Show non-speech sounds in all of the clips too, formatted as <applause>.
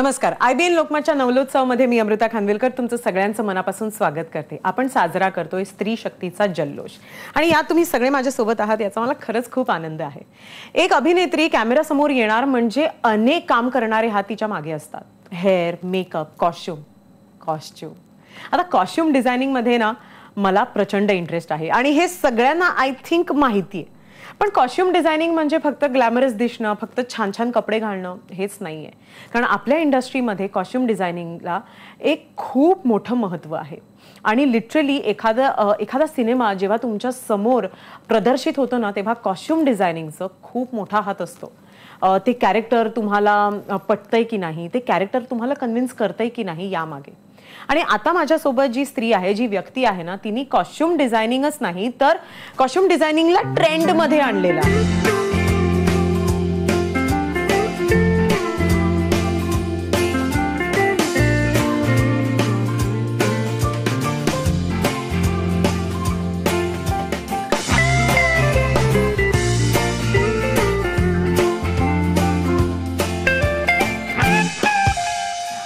नमस्कार. I B N लोकमतच्या नवलोत्सवामध्ये मी अमृता खानविलकर तुमचं सगळ्यांचं मनापासून स्वागत करते. आपण साजरा करतोय स्त्री शक्तीचा जल्लोष. आणि यात तुम्ही सगळे माझ्यासोबत आहात याचा मला खरंच खूप आनंद आहे. एक अभिनेत्री कॅमेरासमोर येणार म्हणजे अनेक काम करणारे हा तिच्यामागे असतात. Hair makeup costume costume. आता कॉस्ट्युम डिझायनिंगमध्ये ना मला प्रचंड इंटरेस्ट आहे. आणि हे सगळ्यांना आय थिंक माहिती आहे पण कॉस्ट्युम डिझायनिंग म्हणजे फक्त ग्लॅमरस दिसणं फक्त छान छान कपडे घालणं हेच नाही आहे कारण आपल्या इंडस्ट्रीमध्ये कॉस्ट्युम डिझायनिंगला एक खूप मोठं महत्त्व आहे. आणि लिटरली एखादा एखादा सिनेमा जेव्हा तुमच्यासमोर प्रदर्शित होतो ना तेव्हा कॉस्ट्युम डिझायनिंगचं खूप मोठा हात असतो. ते कॅरेक्टर तुम्हाला पटतंय की नाही ते कॅरेक्टर तुम्हाला कन्व्हिन्स करतंय की नाही यामागे. आणि आता माझ्यासोबत जी स्त्री आहे जी व्यक्ती आहे ना तिने कॉस्ट्युम डिझायनिंगच नाही तर कॉस्ट्युम डिझायनिंगला ट्रेंडमध्ये आणलेला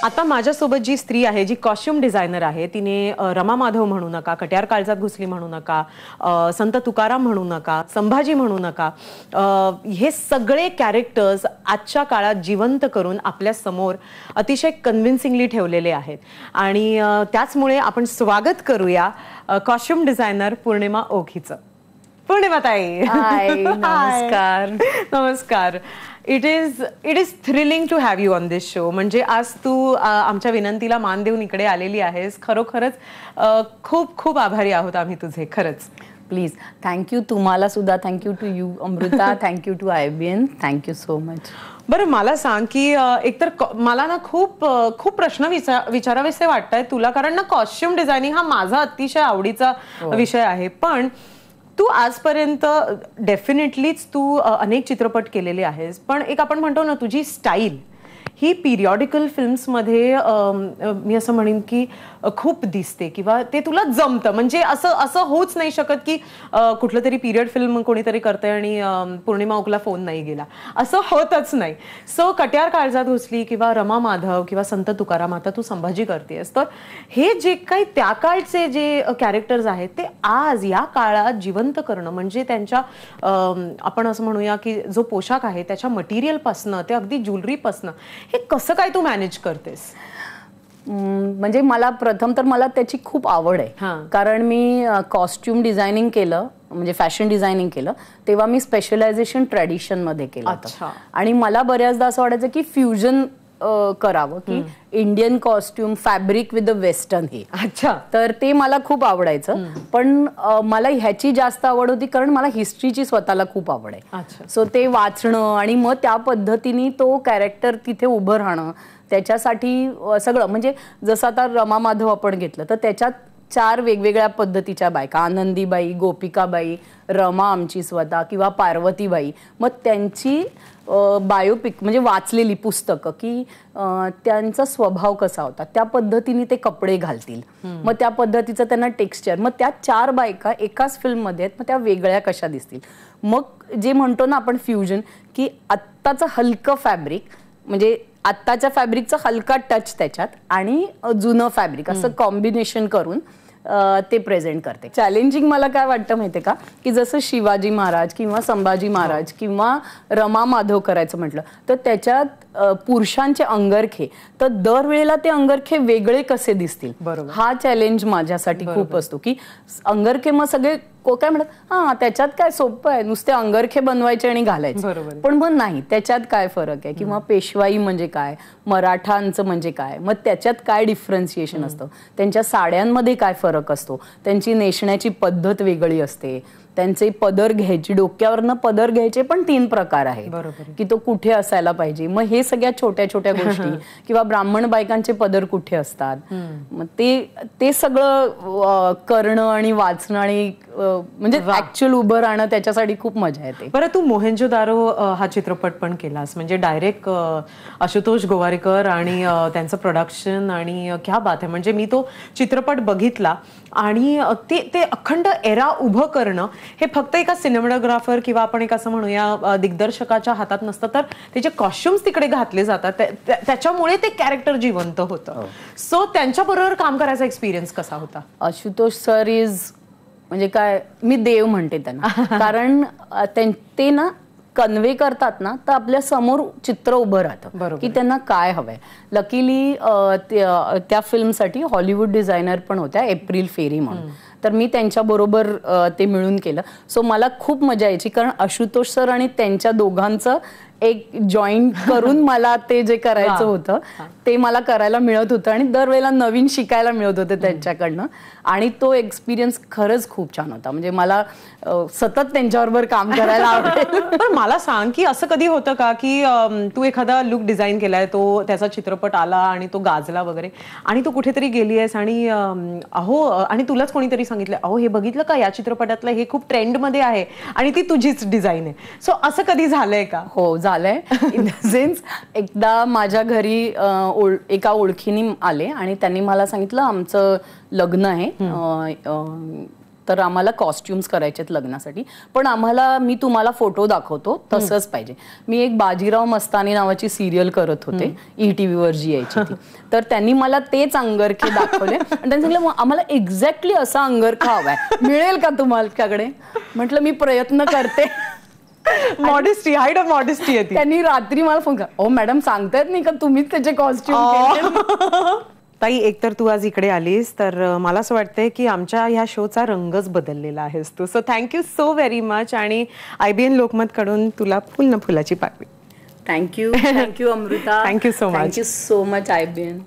आता माझ्यासोबत जी स्त्री आहे जी कॉस्ट्युम डिझायनर आहे तिने रमा माधव म्हणू नका कट्यार काळजात घुसली म्हणू नका संत तुकाराम म्हणू नका संभाजी म्हणू नका हे सगळे कॅरेक्टर्स आजच्या काळात जिवंत करून आपल्यासमोर अतिशय कन्व्हिन्सिंगली ठेवलेले आहेत. आणि त्याचमुळे आपण स्वागत करूया कॉस्ट्युम डिझायनर पूर्णिमा ओखीचं पूर्णिमा ताई <laughs> नमस्कार. नमस्कार. It is it is thrilling to have you on this show म्हणजे आज तू आमच्या विनंतीला मान देऊन इकडे आलेली आहेस. खरोखरच खूप खूप आभारी आहोत आम्ही तुझे. खरंच. प्लीज थँक्यू तुम्हाला सुद्धा. Thank you to you Amruta. Thank you to I B N thank you so much बरं मला सांग की एकतर मला ना खूप खूप प्रश्न विचार विचारावेसे वाटत तुला. कारण ना कॉस्ट्युम डिझायनिंग हा माझा अतिशय आवडीचा हो. विषय आहे. पण तू आजपर्यंत डेफिनेटलीच तू अनेक चित्रपट केलेले आहेस. पण एक आपण म्हणतो ना तुझी स्टाईल ही पिरियॉडिकल फिल्म्समध्ये मी असं म्हणेन की खूप दिसते किंवा ते तुला जमतं. म्हणजे असं असं होऊच नाही शकत की कुठलं तरी पिरियड फिल्म कोणीतरी करतंय आणि पौर्णिमा ओकला फोन नाही गेला. असं होतच नाही. सो कट्यार काळजात घुसली किंवा रमा माधव किंवा संत तुकाराम आता तू संभाजी करतेस तर हे जे काही त्या काळचे जे कॅरेक्टर्स आहेत ते आज या काळात जिवंत करणं म्हणजे त्यांच्या आपण असं म्हणूया की जो पोशाख आहे त्याच्या मटेरियलपासनं ते अगदी ज्वेलरीपासनं हे कसं काय तू मॅनेज करतेस? म्हणजे मला प्रथम तर मला त्याची खूप आवड आहे. कारण मी कॉस्ट्युम डिझायनिंग केलं म्हणजे फॅशन डिझायनिंग केलं तेव्हा मी स्पेशलायझेशन ट्रॅडिशनमध्ये केलं आणि मला बऱ्याचदा असं वाटायचं की फ्युजन करावं की Indian costume fabric with the western हे अच्छा. तर ते मला खूप आवडायचं. पण मला ह्याची जास्त आवड होती कारण मला हिस्ट्रीची स्वतःला खूप आवड आहे. सो ते वाचणं आणि मग त्या पद्धतीने तो कॅरेक्टर तिथे उभं राहणं त्याच्यासाठी सगळं. म्हणजे जसं आता रमा माधव आपण घेतलं तर त्याच्यात चार वेगवेगळ्या पद्धतीच्या बायका. आनंदीबाई गोपिकाबाई रमा आमची स्वतः किंवा पार्वतीबाई. मग त्यांची बायोपिक म्हणजे वाचलेली पुस्तकं की त्यांचा स्वभाव कसा होता? त्या पद्धतीने ते कपडे घालतील. मग त्या पद्धतीचं त्यांना टेक्स्चर मग त्या चार बायका एकाच फिल्ममध्ये आहेत मग त्या वेगळ्या कशा दिसतील? मग जे म्हणतो ना आपण फ्युजन की आत्ताचं हलकं फॅब्रिक म्हणजे आत्ताच्या फॅब्रिकचा हलका टच त्याच्यात आणि जुनं फॅब्रिक असं कॉम्बिनेशन करून ते प्रेझेंट करते. चॅलेंजिंग मला काय वाटतं माहितीये का? की जसं शिवाजी महाराज किंवा संभाजी महाराज किंवा रमा माधव करायचं म्हटलं तर त्याच्यात पुरुषांचे अंगरखे तर दरवेळेला ते अंगरखे वेगळे कसे दिसतील? हा चॅलेंज माझ्यासाठी खूप असतो की अंगरखे मग सगळे काय म्हणत हा त्याच्यात काय सोपं आहे. नुसते अंगरखे बनवायचे आणि घालायचे. पण मग नाही त्याच्यात काय फरक आहे? किंवा पेशवाई म्हणजे काय? मराठांचं म्हणजे काय? मग त्याच्यात काय डिफरन्सिएशन असतं? त्यांच्या साड्यांमध्ये काय फरक असतो? त्यांची नेसण्याची पद्धत वेगळी असते. त्यांचे पदर घ्यायचे डोक्यावरनं पदर घ्यायचे पण तीन प्रकार आहेत. की तो कुठे असायला पाहिजे. मग हे सगळ्या छोट्या छोट्या <laughs> गोष्टी. किंवा ब्राह्मण बायकांचे पदर कुठे असतात? मग ते ते सगळं करणं आणि वाचणं आणि म्हणजे ऍक्च्युअल उभं राहणं त्याच्यासाठी खूप मजा येते. बरं तू मोहेंजो दारो हा चित्रपट पण केलास. म्हणजे डायरेक्ट आशुतोष गोवारीकर आणि त्यांचं प्रोडक्शन आणि क्या बात आहे म्हणजे मी तो चित्रपट बघितला आणि ते ते अखंड एरा उभं करणं हे फक्त एका सिनेमॅटोग्राफर किंवा आपण एक असं म्हणूया दिग्दर्शकाच्या हातात नसतं तर त्याचे कॉस्ट्युम्स तिकडे घातले जातात त्या- त्या- त्याच्यामुळे ते कॅरेक्टर जिवंत होतं. सो त्यांच्याबरोबर काम करायचा एक्सपिरियन्स कसा होता? आशुतोष सर इज म्हणजे काय मी देव म्हणते त्यांना. <laughs> कारण ते ना कन्वे करतात ना तर आपल्यासमोर चित्र उभं राहतं. बरोबर. की त्यांना काय हवंय. लकीली त्या फिल्मसाठी हॉलिवूड डिझायनर पण होत्या एप्रिल फेरी म्हणून. तर मी त्यांच्याबरोबर ते मिळून केलं. सो मला खूप मजा यायची कारण आशुतोष सर आणि त्यांच्या दोघांचं एक जॉईंट <laughs> करून मला ते जे करायचं होतं ते मला करायला मिळत होतं आणि दरवेळेला नवीन शिकायला मिळत होतं त्यांच्याकडनं. आणि तो एक्सपिरियन्स खरंच खूप छान होता. म्हणजे मला सतत त्यांच्याबरोबर काम करायला <laughs> आवडेल. पण मला सांग की असं कधी होतं का की तू एखादा लुक डिझाईन केलाय तो त्याचा चित्रपट आला आणि तो गाजला वगैरे आणि तू कुठेतरी गेली आहेस आणि अहो आणि तुलाच कोणीतरी सांगितलं अहो हे बघितलं का या चित्रपटातलं? हे खूप ट्रेंडमध्ये आहे आणि ती तुझीच डिझाईन आहे. सो असं कधी झालंय का? हो झालंय इन द सेन्स एकदा माझ्या घरी ओळ- एका ओळखीने आले आणि त्यांनी मला सांगितलं आमचं लग्न आहे. तर आम्हाला कॉस्ट्युम्स करायचे आहेत लग्नासाठी. पण आम्हाला मी तुम्हाला फोटो दाखवतो तसंच पाहिजे. मी एक बाजीराव मस्तानी नावाची सिरियल करत होते. ई टी व्हीवर जी यायची ती. <laughs> तर त्यांनी मला तेच अंगरखे दाखवले. <laughs> आणि त्यांनी सांगितलं "मग आम्हाला एक्झॅक्टली असा अंगरखा हवाय. मिळेल का तुम्हाला म्हटलं मी प्रयत्न करते. मॉडेस्टी हाईट ऑफ मॉडेस्टी आहे त्यांनी रात्री मला फोन कर ओ मॅडम सांगतायत नाही का तुम्हीच त्याचे कॉस्ट्युम <laughs> ताई एकतर तू आज इकडे आलीस तर मला असं वाटतंय की आमच्या ह्या शोचा रंगच बदललेला आहेस तू. So thank you so very much आणि आय बी एन लोकमत कडून तुला फुल न फुलाची पाकळी thank you thank you Amruta you so much. Thank you so much I B N